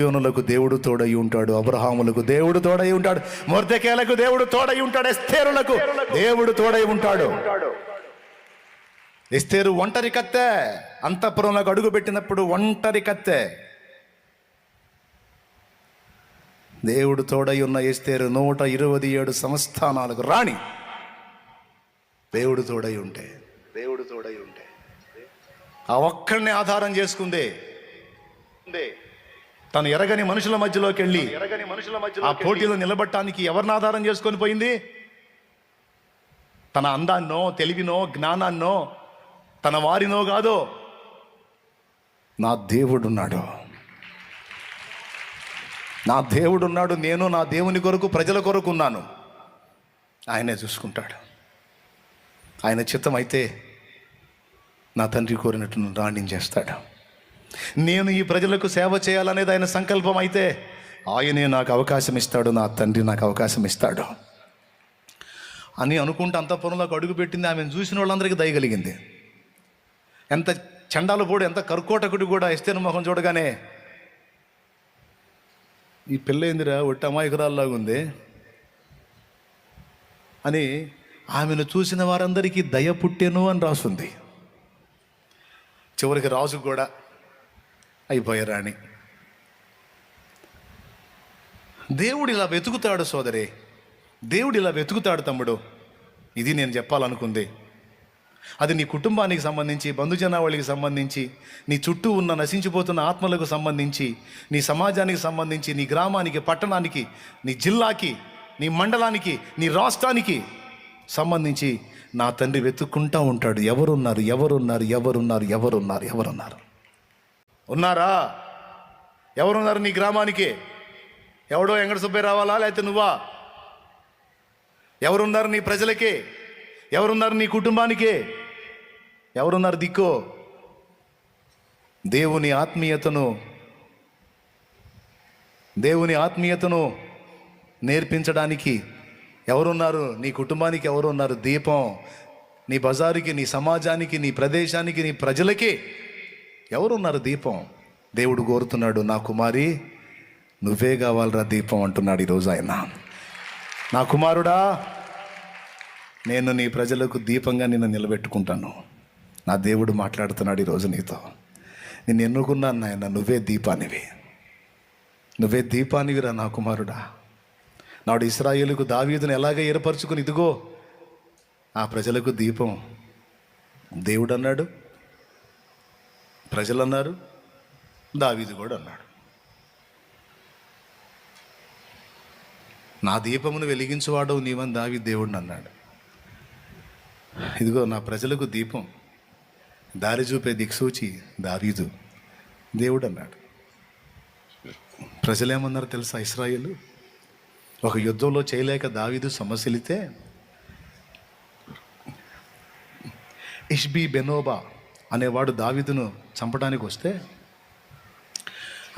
యోనులకు దేవుడు తోడై ఉంటాడు అబ్రహాములకు దేవుడు తోడై ఉంటాడు మొర్దకేలకు దేవుడు తోడై ఉంటాడు ఎస్తేరులకు దేవుడు తోడై ఉంటాడు. ఎస్తేరు ఒంటరి కత్తె అంతఃపురంలోకి అడుగు పెట్టినప్పుడు ఒంటరి కత్తె. దేవుడు తోడై ఉన్న ఎస్తేరు నూట ఇరవై ఏడు సంస్థానాలకు రాణి. దేవుడు తోడై ఉంటే. దేవుడు తోడై ఉంటే. ఆ ఒక్కడిని ఆధారం చేసుకుందే. తను ఎరగని మనుషుల మధ్యలోకి వెళ్ళి ఎరగని మనుషుల మధ్య ఆ పోటీలో నిలబడటానికి ఎవరిని ఆధారం చేసుకొని పోయింది? తన అందాన్నో తెలివినో జ్ఞానాన్నో తన వారినో కాదో నా దేవుడున్నాడు. నా దేవుడున్నాడు నేను నా దేవుని కొరకు ప్రజల కొరకు ఉన్నాను. ఆయనే చూసుకుంటాడు. ఆయన చిత్తం అయితే నా తండ్రి కోరినట్టు రాణించేస్తాడు. నేను ఈ ప్రజలకు సేవ చేయాలనేది ఆయన సంకల్పం అయితే ఆయనే నాకు అవకాశం ఇస్తాడు నా తండ్రి నాకు అవకాశం ఇస్తాడు అని అనుకుంటే అంతఃపురంలోకి అడుగు పెట్టింది. ఆమెను చూసిన వాళ్ళందరికీ దయగలిగింది ఎంత చండాలు పోడు ఎంత కర్కోటకుడు కూడా ఇస్తేను మొహం చూడగానే ఈ పిల్ల ఏందిరా ఒట్టి అమాయకురాల్లాగుంది అని ఆమెను చూసిన వారందరికీ దయ పుట్టెను అని రాసుంది. చివరికి రాజు కూడా అయిపోయారు రాణి. దేవుడు ఇలా వెతుకుతాడు సోదరే. దేవుడు ఇలా వెతుకుతాడు తమ్ముడు. ఇది నేను చెప్పాలనుకుంది. అది నీ కుటుంబానికి సంబంధించి బంధుజనావళికి సంబంధించి నీ చుట్టూ ఉన్న నశించిపోతున్న ఆత్మలకు సంబంధించి నీ సమాజానికి సంబంధించి నీ గ్రామానికి పట్టణానికి నీ జిల్లాకి నీ మండలానికి నీ రాష్ట్రానికి సంబంధించి నా తండ్రి వెతుక్కుంటూ ఉంటాడు. ఎవరున్నారు? ఎవరున్నారు? ఎవరున్నారు? ఎవరున్నారు? ఎవరున్నారు? ఉన్నారా? ఎవరున్నారు నీ గ్రామానికి? ఎవడో వెంకట సుబ్బయ్య రావాలా లేకపోతే నువ్వా? ఎవరున్నారు నీ ప్రజలకి? ఎవరున్నారు నీ కుటుంబానికి? ఎవరున్నారు దిక్కో? దేవుని ఆత్మీయతను దేవుని ఆత్మీయతను నేర్పించడానికి ఎవరున్నారు? నీ కుటుంబానికి ఎవరున్నారు? దీపం నీ బజారుకి నీ సమాజానికి నీ ప్రదేశానికి నీ ప్రజలకి ఎవరున్నారు దీపం? దేవుడు కోరుతున్నాడు నా కుమారి నువ్వే కావాలరా దీపం? అంటున్నాడు ఈరోజు ఆయన. నా కుమారుడా నేను నీ ప్రజలకు దీపంగా నిన్ను నిలబెట్టుకుంటాను. నా దేవుడు మాట్లాడుతున్నాడు ఈరోజు నీతో. నేను ఎన్నుకున్నాను నాయన నువ్వే దీపానివి. నువ్వే దీపానివిరా నా కుమారుడా. నాడు ఇస్రాయేలుకు దావీదును ఎలాగ ఏర్పరచుకుని ఇదిగో ఆ ప్రజలకు దీపం దేవుడు అన్నాడు. ప్రజలు అన్నారు దావీదు కూడా అన్నాడు. నా దీపమును వెలిగించువాడవు నీవని దావి దేవుడిని అన్నాడు. ఇదిగో నా ప్రజలకు దీపం దారి చూపే దిక్సూచి దావీదు దేవుడు అన్నాడు. ప్రజలేమన్నారు తెలుసా ఇస్రాయిలు? ఒక యుద్ధంలో చేయలేక దావీదు సమస్యలితే ఇష్బీ బెనోబా అనేవాడు దావీదును చంపడానికి వస్తే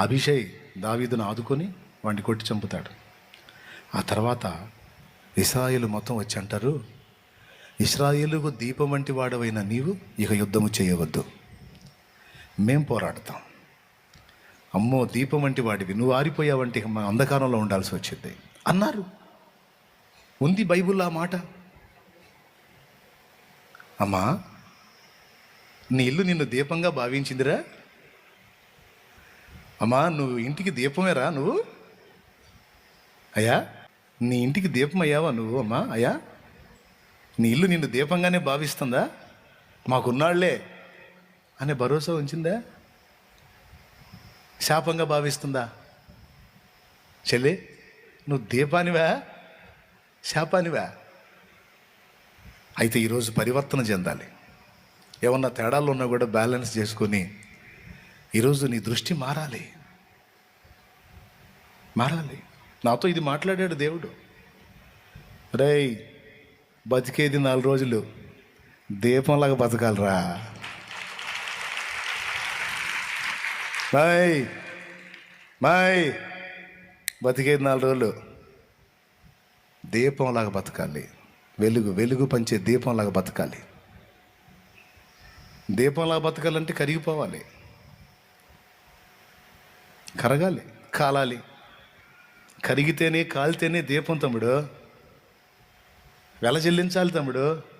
అభిషేక్ దావీదును ఆదుకొని వాడిని కొట్టి చంపుతాడు. ఆ తర్వాత ఇస్రాయిలు మొత్తం వచ్చి అంటారు ఇస్రాయేలుకు దీపం వంటి వాడవైన నీవు ఇక యుద్ధము చేయవద్దు. మేం పోరాడతాం. అమ్మో దీపం వంటి వాడివి. నువ్వు ఆరిపోయావంటే మన అంధకారంలో ఉండాల్సి వచ్చింది. అన్నారు. ఉంది బైబుల్ ఆ మాట? అమ్మా నీ ఇల్లు నిన్ను దీపంగా భావించిందిరా. అమ్మా నువ్వు ఇంటికి దీపమేరా నువ్వు? అయ్యా నీ ఇంటికి దీపం అయ్యావా నువ్వు అమ్మా? అయ్యా నీ ఇల్లు నిన్ను దీపంగానే భావిస్తుందా? మాకున్నాళ్ళే అనే భరోసా ఉంచిందా? శాపంగా భావిస్తుందా? చెల్లి నువ్వు దీపానివా? శాపానివా? అయితే ఈరోజు పరివర్తన చెందాలి. ఏమన్నా తేడాలు ఉన్నా కూడా బ్యాలెన్స్ చేసుకొని ఈరోజు నీ దృష్టి మారాలి. మారాలి. నాతో ఇది మాట్లాడాడు దేవుడు. రేయ్ బతికేది నాలుగు రోజులు దీపంలాగా బతకాలరా. బాయ్ బాయ్ బతికేది నాలుగు రోజులు దీపంలాగా బతకాలి. వెలుగు వెలుగు పంచే దీపంలాగా బతకాలి. దీపంలా బతకాలంటే కరిగిపోవాలి. కరగాలి కాలాలి. కరిగితేనే కాలితేనే దీపం తమ్ముడు. వెల చెల్లించాలి తమ్ముడు.